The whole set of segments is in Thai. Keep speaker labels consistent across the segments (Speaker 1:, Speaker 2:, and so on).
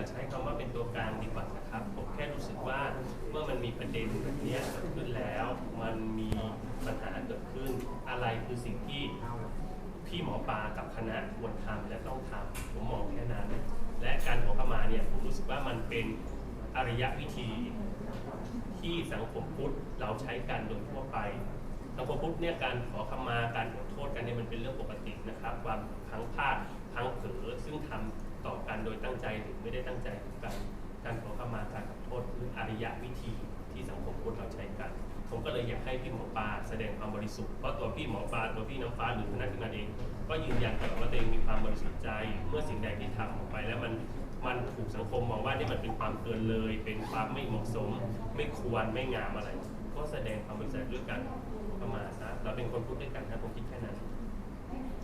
Speaker 1: อย่าใช้คำว่าเป็นตัวกลางดีกว่านะครับ ผมแค่รู้สึกว่าเมื่อมันมีประเด็นแบบนี้เกิดขึ้นแล้ว มันมีปัญหาเกิดขึ้น อะไรคือสิ่งที่พี่หมอปลากับคณะควรทำและต้องทำผมมองแค่นั้น และการขอขมาเนี่ยผมรู้สึกว่ามันเป็นอริยวิธีที่สังคมพุทธเราใช้กันโดยทั่วไปสังคมพุทธเนี่ยการขอขมาการขอโทษกันเนี่ยมันเป็นเรื่องปกตินะครับความพลังพลาดพลังเผลอซึ่งทำ ต่อกันโดยตั้งใจหรือไม่ได้ตั้งใจกันการขอขมาการขอโทษคืออริยวิธีที่สังคมพุทธเราใช้กัน ผมก็เลยอยากให้พี่หมอปลาแสดงความบริสุทธิ์เพราะตัวพี่หมอปลาตัวพี่น้ำฟ้าหรือคณะทำงานเอง ก็ยืนยันตลอดว่าตัวเองมีความบริสุทธิ์ใจ เมื่อสิ่งใดที่ทำออกไป แล้วมันมันถูกสังคมมองว่านี่มันเป็นความเกินเลย เป็นความไม่เหมาะสม ไม่ควรไม่งามอะไร ก็แสดงความบริสุทธิ์ด้วยกันขมาซะเราเป็นคนพูดด้วยกันนะผมคิดแค่นั้น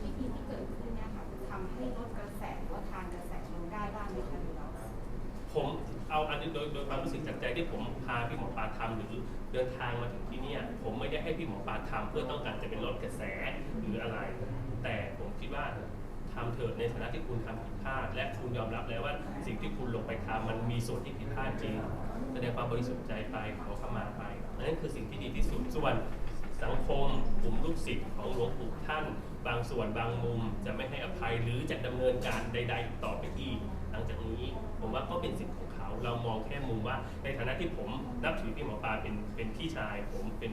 Speaker 2: วิธีที่เกิดขึ้นเนี่ยค่ะทำให้ลด เอา
Speaker 1: อันนี้โดยโดยความรู้สึกจากใจที่ผมพาพี่หมอปลาทำหรือเดินทางมาถึงที่เนี่ยผมไม่ได้ให้พี่หมอปลาทำเพื่อต้องการจะเป็นลดกระแสหรืออะไร แต่ผมคิดว่าทำเถิดในฐานะที่คุณทำผิดพลาด และคุณยอมรับแล้วว่าสิ่งที่คุณลงไปทำมันมีส่วนที่ผิดพลาดจริงแสดงความบริสุทธิ์ใจไปขอขมาไปนนั้นคือสิ่งที่ดีที่สุดส่วนสังคมกลุ่มลูกศิษย์ของหลวงปู่ท่าน บางส่วนบางมุมจะไม่ให้อภัยหรือจะดำเนินการใด ๆ ต่อไปอีกหลังจากนี้ ผมว่าก็เป็นสิทธิ์ของ เรามองแค่มุมว่าในฐานะที่ผมนับถือพี่หมอปลาเป็นเป็นพี่ชาย ผมเป็น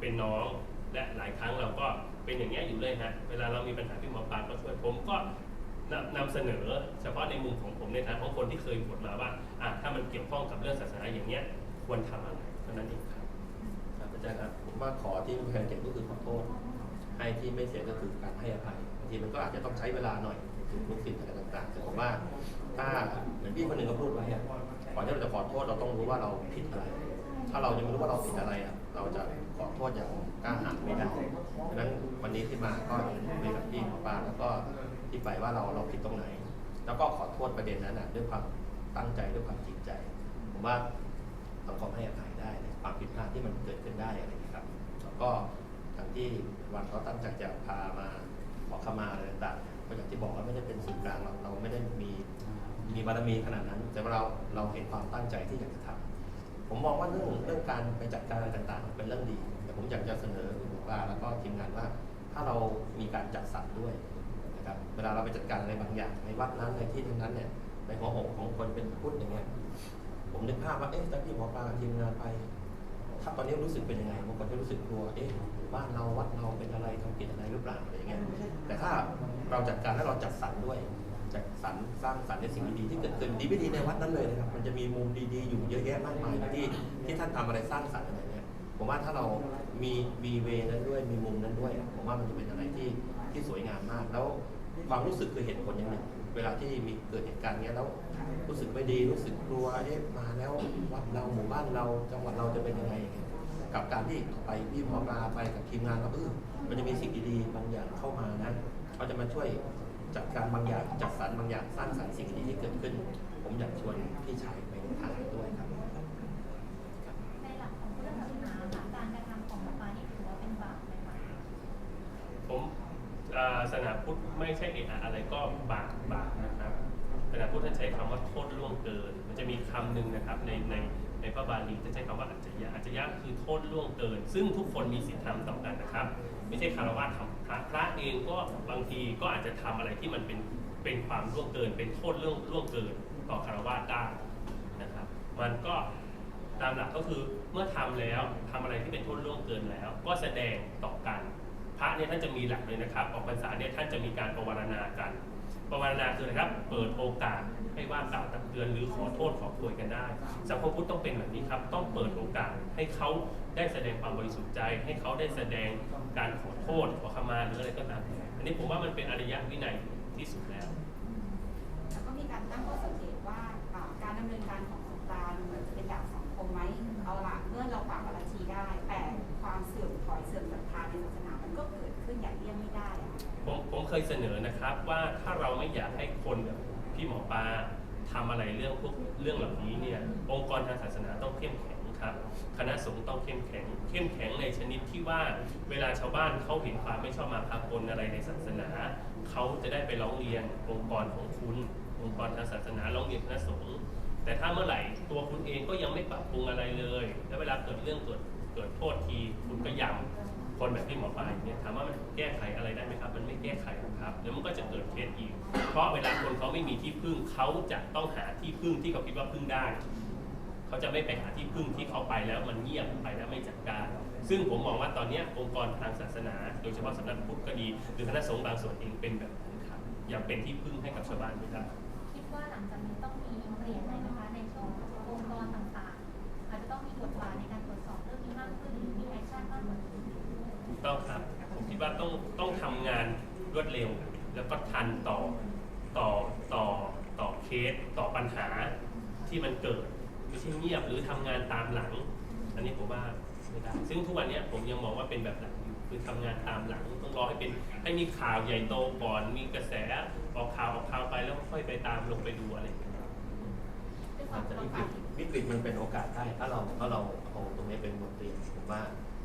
Speaker 1: เป็นน้องและหลายครั้งเราก็เป็นอย่างนี้อยู่เลยฮะเวลาเรามีปัญหาพี่หมอปลาก็ช่วยผมก็นำนำเสนอเฉพาะในมุมของผมในฐานะของคนที่เคยบวชมาว่าอะถ้ามันเกี่ยวข้องกับเรื่องศาสนาอย่างเนี้ยควรทำอะไรเท่านั้นเองครับครับอาจารย์ครับ
Speaker 3: ผมว่าขอที่แทนเก็บก็คือขอโทษให้ที่ไม่เสียก็คือการให้อภัยบางทีมันก็อาจจะต้องใช้เวลาหน่อยถึงลูกศิษย์อะไรต่างๆแต่ผมว่าถ้า พี่คนหนึ่งก็พูดไว้อะก่อนที่เราจะขอโทษเราต้องรู้ว่าเราผิดอะไร ถ้าเรายังไม่รู้ว่าเราผิดอะไรอะเราจะขอโทษอย่างกล้าหาญไม่ได้ดังนั้นวันนี้ที่มาก็คุยกับพี่หมอปลาแล้วก็ที่ไปว่าเราเราผิดตรงไหน แล้วก็ขอโทษประเด็นนั้นนะด้วยความตั้งใจด้วยความจริงใจ ผมว่าสังคมให้อภัยได้ในความผิดพลาดที่มันเกิดขึ้นได้อะไรนี้ครับ แล้วก็อย่างที่วันเขาตั้งใจจะพามาขอขมาอะไรต่างๆก็อย่างที่บอกว่าไม่ได้เป็นสื่อกลางเราเราไม่ได้มี มีบารมีขนาดนั้น แต่ว่าเราเราเห็นความตั้งใจที่อยากจะทำผมมองว่าเรื่องเรื่องการไปจัดการอะไรต่างๆ เป็นเรื่องดี แต่ผมอยากจะเสนอคุณหมอปลาแล้วก็ทีมงานว่า ถ้าเรามีการจัดสรรด้วยนะครับเวลาเราไปจัดการอะไรบางอย่าง ในวัดนั้นในที่นั้นเนี่ยในหัวอกของคนเป็นพุทธอย่างเงี้ยผมนึกภาพว่าเอ๊ะถ้าพี่หมอปลาทีมงานไป ถ้าตอนนี้รู้สึกเป็นยังไงบางคนจะรู้สึกกลัวเอ๊ะบ้านเราวัดเราเป็นอะไรทำผิดอะไรหรือเปล่าอะไรอย่างเงี้ยแต่ถ้าเราจัดการแล้วเราจัดสรรด้วย จัดสรรสร้างสรรค์ในสิ่งดีๆที่เกิดขึ้นดีไม่ดีในวัดนั้นเลยนะครับมันจะมีมุมดีๆอยู่เยอะแยะมากมายที่ที่ท่านทำอะไรสร้างสรรค์อะไรเนี่ยผมว่าถ้าเรามีมีเวนั้นด้วยมีมุมนั้นด้วย ผมว่ามันจะเป็นอะไรที่ที่สวยงามมาก แล้วความรู้สึกคือเหตุผลอย่างหนึ่งเวลาที่มีเกิดเหตุการณ์เงี้ยแล้วรู้สึกไม่ดีรู้สึกกลัวเอ๊ะมาแล้ววัดเราหมู่บ้านเราจังหวัดเราจะเป็นยังไงอย่างเงี้ยกับการที่ไปพี่หมอปลาไปกับทีมงานเราเออมันจะมีสิ่งดีๆบางอย่างเข้ามานะเขาจะมาช่วย จัดการบางอย่างจัดสรรบางอย่างสร้างสรรค์สิ่งดีๆที่เกิดขึ้น ผมอยากชวนพี่ชายไปทานด้วยครับ
Speaker 4: ในหลักของพุทธศาสนาค่ะการกระทำของหมอปลานี่ถือว่าเป็นบาปไหมคะ
Speaker 1: ผมอ่าศาสนาพุทธไม่ใช่เอะอะอะไรก็บาปบาปนะครับศาสนาพุทธท่านใช้คำว่าโทษล่วงเกิน มันจะมีคำหนึ่งนะครับในใน ในพระบาลีจะใช้คำว่าอัจฉริยะอัจฉริยะคือโทษล่วงเกิน ซึ่งทุกคนมีสิทธิทำต่อกันนะครับ ไม่ใช่คารวะทำพระพระเองก็บางทีก็อาจจะทำอะไรที่มันเป็นเป็นความล่วงเกิน เป็นโทษเรื่องล่วงเกินต่อคารวะได้นะครับ มันก็ตามหลักก็คือเมื่อทำแล้วทำอะไรที่เป็นโทษล่วงเกินแล้ว ก็แสดงต่อกัน พระเนี่ยท่านจะมีหลักเลยนะครับ ออกพรรษาเนี่ยท่านจะมีการประวรณากัน ประวารณาคืออะไรครับ เปิดโอกาสให้ว่ากล่าวตักเตือนหรือขอโทษขอโพยกันได้ สังคมพุทธต้องเป็นแบบนี้ครับ ต้องเปิดโอกาสให้เขาได้แสดงความบริสุทธิ์ใจ ให้เขาได้แสดงการขอโทษขอขมาหรืออะไรก็ตามอันนี้ผมว่ามันเป็นอริยวินัยที่สุดแล้ว
Speaker 2: แล้วก็มีการตั้งข้อสังเกตว่าการดำเนินการของสงกาเหมือนจะเป็นดาบสังคมไหมเอาละ ยเสนอ
Speaker 1: นะครับว่าถ้าเราไม่อยากให้คนแบบพี่หมอปลาทำอะไรเรื่องพวกเรื่องเหล่านี้เนี่ยองค์กรทางศาสนาต้องเข้มแข็งครับคณะสงฆ์ต้องเข้มแข็ง เข้มแข็งในชนิดที่ว่าเวลาชาวบ้านเขาเห็นความไม่ชอบมาพากลอะไรในศาสนาเขาจะได้ไปร้องเรียนองค์กรของคุณองค์กรทางศาสนาร้องเรียนคณะสงฆ์แต่ถ้าเมื่อไหร่ตัวคุณเองก็ยังไม่ปรับปรุงอะไรเลย แล้วเวลาเกิดเรื่องเกิดเกิดโทษทีคุณก็ยำ คนแบบที่หมอปลายเนี่ยถามว่ามันแก้ไขอะไรได้ไหมครับ มันไม่แก้ไขครับแล้วมันก็จะเกิดเคสอีก เพราะเวลาคนเขาไม่มีที่พึ่งเขาจะต้องหาที่พึ่งที่เขาคิดว่าพึ่งได้ เขาจะไม่ไปหาที่พึ่งที่เขาไปแล้วมันเงียบไปแล้วไม่จัดการ ซึ่งผมมองว่าตอนนี้องค์กรทางศาสนา โดยเฉพาะสำนักพุทธก็ดี หรือคณะสงฆ์บางส่วนเองเป็นแบบนั้นครับยังเป็นที่พึ่งให้กับชาวบ้านไม่ได้
Speaker 4: คิดว่าหลังจากนี้ ครับ
Speaker 1: ผมคิดว่าต้องต้องทำงานรวดเร็ว แล้วก็ทันต่อต่อต่อต่อเคสต่อปัญหาที่มันเกิดไม่ใช่เงียบหรือทำงานตามหลัง อันนี้ผมว่าไม่ได้ซึ่งทุกวันนี้ผมยังมองว่าเป็นแบบหลังอยู่คือทำงานตามหลังต้องรอให้เป็นให้มีข่าวใหญ่โตก่อนมีกระแสออกข่าวออกข่าวไปแล้วค่อยไปตามลงไปดูอะไรอย่างเงี้ย
Speaker 4: ด้วยความ
Speaker 3: แต่
Speaker 4: เรา
Speaker 3: วิกฤตวิกฤตมันเป็นโอกาสได้ถ้าเราถ้าเราเอาตรงนี้เป็นบทเรียนผมว่า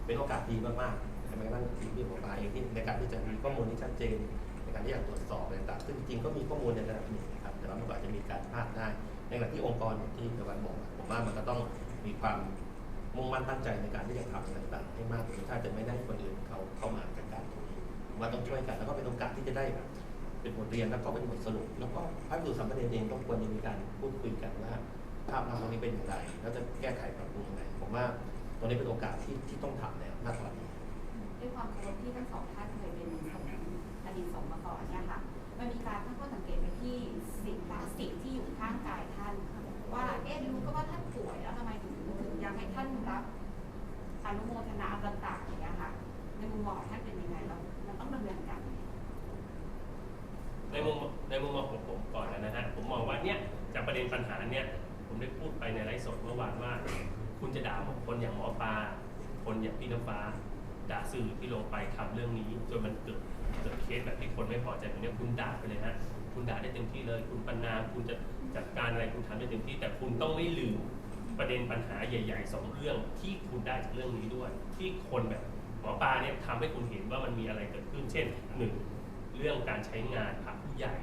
Speaker 3: เป็นโอกาสดีมากๆแม้กระทั่งทีมที่ผมมาเองที่ในการที่จะมีข้อมูลที่ชัดเจน ในการที่จะตรวจสอบอะไรต่างซึ่งจริงๆก็มีข้อมูลในระดับหนึ่งนะครับแต่ว่ามันก็อาจจะมีการพลาดได้ ในขณะที่องค์กรอย่างที่ตะวันบอกผมว่ามันก็ต้องมีความมุ่งมั่นตั้งใจในการที่จะทำอะไรต่างๆ ให้มากกว่าถ้าจะไม่ได้คนอื่นเขาเข้ามาจัดการตรงนี้ผมว่าต้องช่วยกันแล้วก็เป็นโอกาสที่จะได้เป็นบทเรียนแล้วก็เป็นบทสรุป แล้วก็พระภิกษุสามเณรเองก็ควรจะมีการพูดคุยกันว่าภาพลักษณ์ตรงนี้เป็นอย่างไร แล้วจะแก้ไขปรับปรุงยังไงผมว่า ตรงนี้เป็นโอกาสที่ที่ต้องทำแล้วมากกว่านี้
Speaker 2: ด้วยความเคารพที่ทั้งสองท่านเคยเป็นสงฆ์อดีตสงฆ์มาก่อนเนี่ยค่ะ มันมีการตั้งข้อสังเกตไปที่สิ่งพลาสติกที่อยู่ข้างกายท่าน ว่าเอ๊ะรู้ก็ว่าท่านป่วยแล้วทำไมถึงถึงยังให้ท่านรับอนุโมทนาต่างๆอย่างเงี้ยค่ะ ในมุมมองของท่านเป็นยังไงเรามันต้องดำเนินการยังไง
Speaker 1: ในมุมในมุมมองของผมก่อนนะฮะผมมองว่าเนี่ยจากประเด็นปัญหาเนี่ยผมได้พูดไปในไลฟ์สดเมื่อวานว่า คุณจะด่าคนอย่างหมอปลาคนอย่างพี่น้ำฟ้า ด่าสื่อที่ลงไปทำเรื่องนี้จนมันเกิดเกิดเคสแบบที่คนไม่พอใจแบบนี้คุณด่าไปเลยฮะคุณด่าได้เต็มที่เลย คุณประนาคุณจะจัดการอะไรคุณทำได้เต็มที่ แต่คุณต้องไม่ลืมประเด็นปัญหาใหญ่ๆสองเรื่องที่คุณได้จากเรื่องนี้ด้วย ที่คนแบบหมอปลาเนี่ยทำให้คุณเห็นว่ามันมีอะไรเกิดขึ้น เช่นหนึ่งเรื่องการใช้งานพระผู้ใหญ่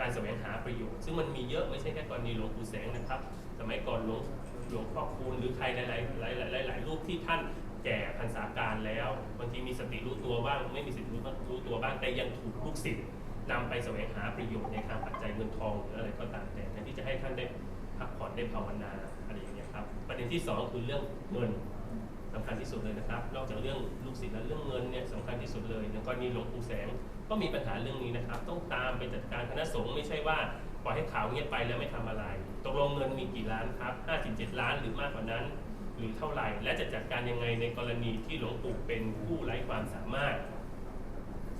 Speaker 1: การแสวงหาประโยชน์ ซึ่งมันมีเยอะไม่ใช่แค่กรณีหลวงปู่แสงนะครับ สมัยก่อนหลวง หลวงพ่อคูณหรือใครหลายๆหลายๆหลายๆรูปที่ท่านแก่พรรษาการแล้วบางทีมีสติรู้ตัวบ้าง ไม่มีสติรู้รู้ตัวบ้างแต่ยังถูกลูกศิษย์นำไปแสวงหาประโยชน์ในทางปัจจัยเงินทองหรืออะไรก็ตามแต่แทนที่จะให้ท่านได้พักผ่อนได้ภาวนาอะไรอย่างเงี้ยครับประเด็นที่สองคือเรื่องเงินสำคัญที่สุดเลยนะครับ นอกจากเรื่องลูกศิษย์แล้วเรื่องเงินเนี่ยสำคัญที่สุดเลยอย่างกรณีหลวงปู่แสงก็มีปัญหาเรื่องนี้นะครับ ต้องตามไปจัดการคณะสงฆ์ไม่ใช่ว่า ปล่อยให้ข่าวเงียบไปแล้วไม่ทำอะไร ตกลงเงินมีกี่ล้านครับ 57 ล้านหรือมากกว่านั้น หรือเท่าไหร่ และจะจัดการยังไงในกรณีที่หลวงปู่เป็นผู้ไร้ความสามารถ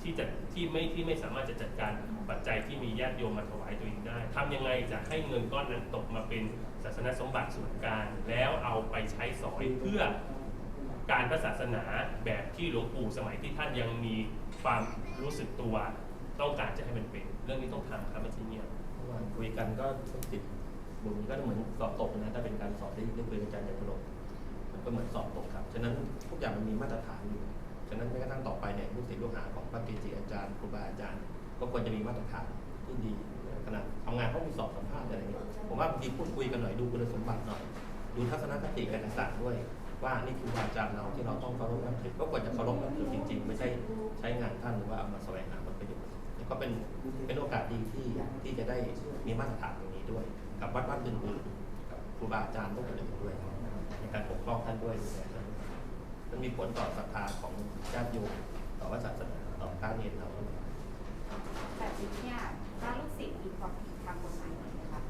Speaker 1: ที่จะที่ไม่ที่ไม่สามารถจะจัดการปัจจัยที่มีญาติโยมมาถวายตัวเองได้ทำยังไงจะให้เงินก้อนนั้นตกมาเป็นศาสนสมบัติส่วนกลางแล้วเอาไปใช้สอยเพื่อการพระศาสนาแบบที่หลวงปู่สมัยที่ท่านยังมีความรู้สึกตัว ต้องการจะให้มันเป็น เรื่องนี้ต้องทำครับไม่ใช่เงียบ
Speaker 3: วานคุยกันก็ติดบุญก็เหมือนสอบตกนะถ้าเป็นการสอบได้ได้คุยกับอาจารย์ยันพลมมันก็เหมือนสอบตกครับฉะนั้นทุกอย่างมันมีมาตรฐานอยู่ฉะนั้นแม้กระทั่งต่อไปเนี่ยลูกศิษย์ลูกหาของพระเกจิอาจารย์ครูบาอาจารย์ ก็ควรจะมีมาตรฐานที่ดีขนาดทำงานเขามีสอบสัมภาษณ์อะไรอย่างเงี้ยผมว่าบางทีพูดคุยกันหน่อยดูคุณสมบัติหน่อย ดูทัศนคติกันต่างๆด้วยว่านี่คืออาจารย์เราที่เราต้องเคารพนับถือก็ควรจะเคารพนับถือจริงๆ ไม่ใช่ใช้งานท่านหรือว่าเอามาแสวงหาผลประโยชน์ ก็เป็นเป็นโอกาสดีที่ที่จะได้มีมาตรฐานตรงนี้ด้วย กับวัดวัดอื่นๆกับครูบาอาจารย์ต้องอื่นๆด้วยในการปกป้องท่านด้วยดูแลท่านมันมีผลต่อศรัทธาของญาติโยมต่อวัดศาสนาต่อพระเนรเราด้วย
Speaker 2: แต่ทีนี้เนี่ยถ้าลูกศิษย์มีความผิดทางกฎหมายไหมคะ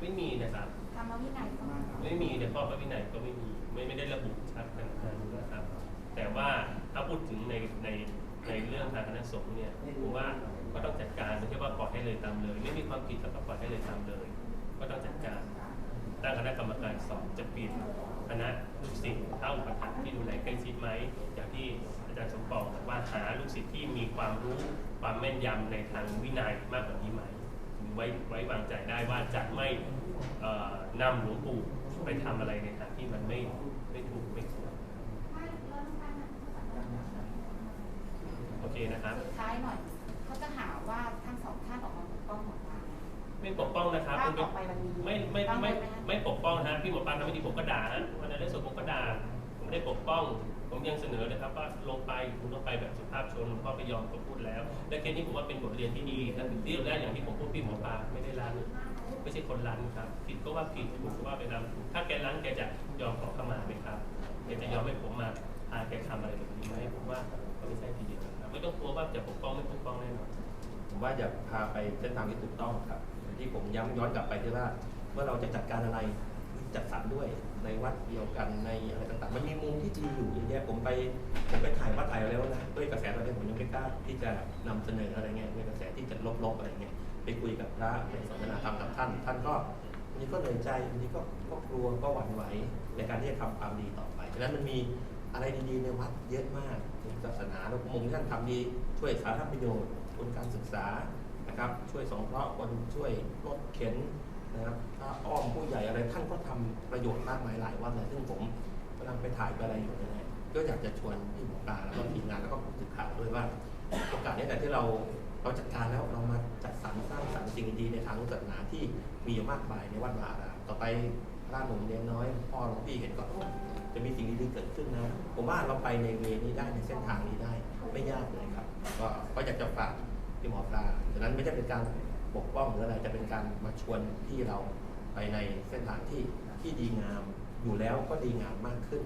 Speaker 1: ไม่มีนะครับ
Speaker 2: ธรรมวินัยก็ไม่มี
Speaker 1: ไม่มีในข้อพระวินัยก็ไม่มีไม่ไม่ได้ระบุชัดขนาดนั้นนะครับแต่ว่าถ้าพูดถึงในใน ในเรื่องทางคณะสงฆ์เนี่ยผมว่าก็ต้องจัดการไม่ใช่ว่าปล่อยให้เลยตามเลย ไม่มีความผิดแล้วก็ปล่อยให้เลยตามเลย ก็ต้องจัดการตั้งคณะกรรมการสอบจะเปลี่ยนคณะลูกศิษย์เข้าอุประถมภ์ที่ดูแลใกล้ชิดไหมอย่างที่อาจารย์สมปองบอกว่าหาลูกศิษย์ที่มีความรู้ความแม่นยำในทางวินัยมากกว่านี้ไหมไว้ไว้วางใจได้ว่าจะไม่นำหลวงปู่ไปทำอะไรในทางที่มันไม่ไม่ถูกไม่ควรโอ เคนะครับ
Speaker 2: สุดท้ายหน่อยเขาจะหาว่าทั้งสองท่านออกมาปกป้องหมอปลานะคะ
Speaker 1: ไม่ปกป้องนะครับ
Speaker 2: ก้าว
Speaker 1: คุณ
Speaker 2: ต่อไปวันนี้
Speaker 1: ไม่ไม่
Speaker 2: ต้อง
Speaker 1: ไม่
Speaker 2: หฮะ
Speaker 1: ไม่ปกป้องนะฮะพี่หมอปลาทำไม่ดีผมก็ด่าฮะวันนั้นในส่วนผมก็ด่าผมไม่ได้ปกป้อง ผมยังเสนอเลยครับว่าลงไปคุณต้องไปแบบสุภาพชนหลวงพ่อไม่ยอมก็พูดแล้ว และเคสนี้ผมว่าเป็นบทเรียนที่ดีและที่แรกอย่างที่ผมพูดพี่หมอปลาไม่ได้รันไม่ใช่คนรันครับผิดก็ว่าผิดถูกก็ว่าไปตามถูกถ้าแกรันแกจะยอมขอเข้ามาไหมครับแกจะยอมให้ผมมาพาแกทำอะไรแบบนี้ไหมผมว่าก็ไม่ใช่ทีเดียวนะครับ ไม่ต้องกลัวว่าจะปกป้องไม่ปกป้องแน่นอน
Speaker 3: ผมว่าอย่าพาไปเส้นทางที่ถูกต้องครับอย่างที่ผมย้ำย้อนกลับไปที่ว่าเมื่อเราจะจัดการอะไรจัดสรรด้วยในวัดเดียวกันในอะไรต่างๆ มันมีมุมที่ดีอยู่เยอะแยะผมไปผมไปถ่ายวัดถ่ายแล้วนะด้วยกระแสตอนนี้ผมยังไม่กล้าที่จะนำเสนออะไรเงี้ยด้วยกระแสที่จะลบๆอะไรเงี้ยไปคุยกับพระไปสนทนาธรรมกับท่าน ท่านก็บางทีก็เหนื่อยใจบางทีก็ก็กลัวก็หวั่นไหวในการที่จะทำความดีต่อไปฉะนั้นมันมี อะไรดีๆในวัดเยอะมากในศาสนาแล้วมุมที่ท่านทำดีช่วยสาธารณประโยชน์คนการศึกษานะครับ ช่วยสงเคราะห์คนช่วยรถเข็นนะครับถ้าอ้อมผู้ใหญ่อะไรท่านก็ทำประโยชน์มากมายหลายวันเลยซึ่งผมกำลังไปถ่ายไปอะไรอยู่เนยก็อยากจะชวนพี่หมอปลาแล้วก็ทีมงานแล้วก็ผู้สื่อข่าวด้วยว่าโอกาสนี้แต่ที่เราเราจัดการแล้วเรามาจัดสรรสร้างสรรค์สิ่งดีในทางศาสนาที่มีอยู่มากมายในวัดวาอารามต่อไปพระหนุ่มเรียนน้อยพ่อหลวงพี่เห็นก็โอ้ จะมีสิ่งดีๆเกิดขึ้นนะ ผมว่าเราไปในเวนี้ได้ในเส้นทางนี้ได้ไม่ยากเลยครับ ก็ก็อยากจะฝากที่หมอปลาดังนั้นไม่ใช่เป็นการปกป้องหรืออะไรจะเป็นการมาชวนที่เราไปในเส้นทางที่ที่ดีงามอยู่แล้วก็ดีงามมากขึ้น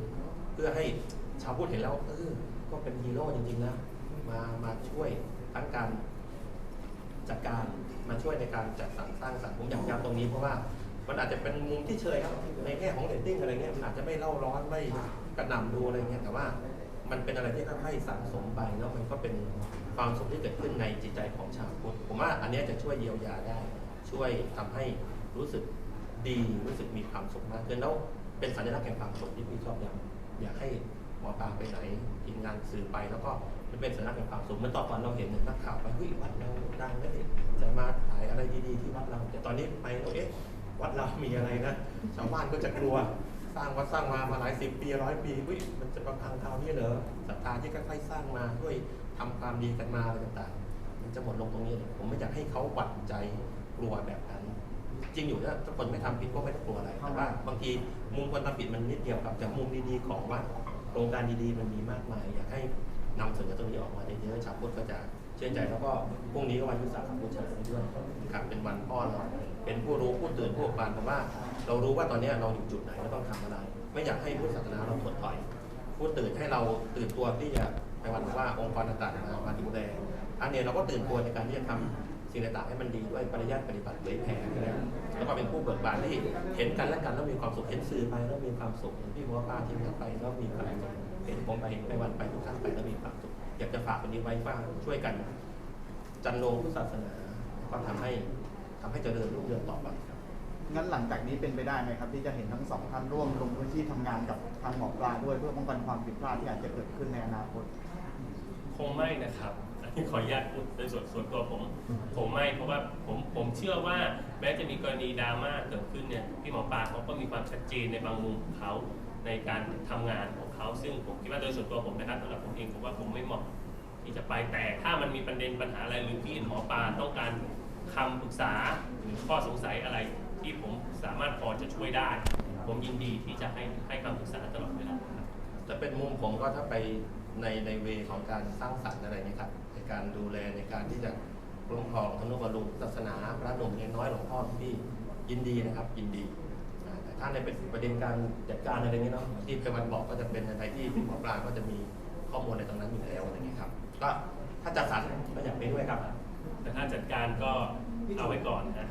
Speaker 3: เพื่อให้ชาวพุทธเห็นแล้วเออก็เป็นฮีโร่จริงๆนะมามาช่วยทั้งการจัดการมาช่วยในการจัดสรรสร้างสรรค์ผมอยากย้ำตรงนี้เพราะว่า มันอาจจะเป็นมุมที่เชยครับในแง่ของเรตติ้งอะไรเงี้ยมันอาจจะไม่เล่าร้อนไม่กระหน่ำดูอะไรเงี้ยแต่ว่ามันเป็นอะไรที่ค่อยๆสั่งสมไปแล้วมันก็เป็นความสุขที่เกิดขึ้นในจิตใจของชาวพุทธผมว่าอันนี้จะช่วยเยียวยาได้ ช่วยทำให้รู้สึกดีรู้สึกมีความสุขมากขึ้นแล้วเป็นสัญลักษณ์แห่งความสุขที่พี่ชอบอยากอยากให้หมอปลาไปไหนทีมงานสื่อไปแล้วก็มันเป็นสัญลักษณ์แห่งความสุขเมื่อตอนก่อนเราเห็นนักข่าวไปเฮ้ยวัดเราดังนะนี่จะมาถ่ายอะไรดีๆที่วัดเรา แต่ตอนนี้ไปเราเอ๊ะ วัดเรามีอะไรนะชาวบ้านก็จะกลัว สร้างวัดสร้างมามาหลายสิบปีร้อยปีเฮ้ยมันจะประพังคราวนี้เหรอศรัทธาที่ค่อยๆสร้างมาด้วยทำความดีกันมาอะไรต่างๆ มันจะหมดลงตรงนี้เลยผมไม่อยากให้เขาหวั่นใจกลัวแบบนั้น จริงอยู่นะถ้าคนไม่ทำผิดก็ไม่ต้องกลัวอะไรแต่ว่าบางทีมุมคนทำผิดมันนิดเดียวกับแต่มุมดีๆของวัดโครงการดีๆมันมีมากมาย อยากให้นำเสนอตรงนี้ออกมาเยอะๆชาวพุทธก็จะ เชื่อใจแล้วก็พรุ่งนี้ก็วันวิสาขบูชาด้วยครับเป็นวันพ่อเราเป็นผู้รู้ผู้ตื่นผู้เบิกบานเพราะว่า เรารู้ว่าตอนนี้เราอยู่จุดไหนเราต้องทำอะไร ไม่อยากให้พุทธศาสนาเราถดถอยผู้ตื่นให้เราตื่นตัวที่จะไปวันว่าองค์กรต่างๆมามาดูแลอันเนี้ยเราก็ตื่นตัวในการที่จะทำสิ่งต่างๆให้มันดีด้วยปริยัติปฏิบัติเผยแผ่แล้วแล้วก็เป็นผู้เบิกบานที่เห็นกันและกันแล้วมีความสุขเห็นสื่อไปแล้วมีความสุขเห็นพี่บัวป้าที่มาไปแล้วมีความสุขเห็นผมไปไปวันไปทุกครั้งไปแล้วมีความสุข อยากจะฝากคนนี้ไว้ว่าช่วยกัน จันโลงพุทธศาสนาก็ทำให้ทำให้เจริญรุ่งเรืองต่อไปครับ
Speaker 5: งั้นหลังจากนี้เป็นไปได้ไหมครับ ที่จะเห็นทั้งสองท่านร่วมลงพื้นที่ทำงานกับทางหมอปลาด้วยเพื่อป้องกันความผิดพลาดที่อาจจะเกิดขึ้นในอนาคต
Speaker 1: คงไม่นะครับอันนี้ขออนุญาตพูดในส่วนส่วนตัวผม ผมไม่เพราะว่าผมผมเชื่อว่าแม้จะมีกรณีดราม่าเกิดขึ้นเนี่ยพี่หมอปลาเขาก็มีความชัดเจนในบางมุมของเขาในการทำงานของ เขาซึ่งผมคิดว่าโดยส่วนตัวผมนะครับสำหรับผมเองผมว่าผมไม่เหมาะที่จะไปแต่ถ้ามันมีประเด็นปัญหาอะไรหรือพี่หมอปลาต้องการคำปรึกษาหรือข้อสงสัยอะไรที่ผมสามารถพอจะช่วยได้ ผมยินดีที่จะให้ให้คำปรึกษาตลอดเวลาครับ
Speaker 3: จะเป็นมุมผมก็ถ้าไปในในเวของการสร้างสรรค์อะไรนี่ครับในการดูแลในการที่จะคุ้มครองธนุบำรุงศาสนาพระนุ่มเนรน้อยหลวงพ่อพี่ยินดีนะครับยินดี ถ้าในเป็นประเด็นการจัดการอะไรเงี้ยเนาะที่เคยวันบอกก็จะเป็นอะไรที่พี่หมอปลาก็จะมีข้อมูลในตรงนั้นอยู่แล้วอะไรเงี้ยครับก็ถ้าจัดสรรก็อยากไปด้วยครับ
Speaker 1: แต่ถ้าจัดการก็เอาไว้ก่อนนะ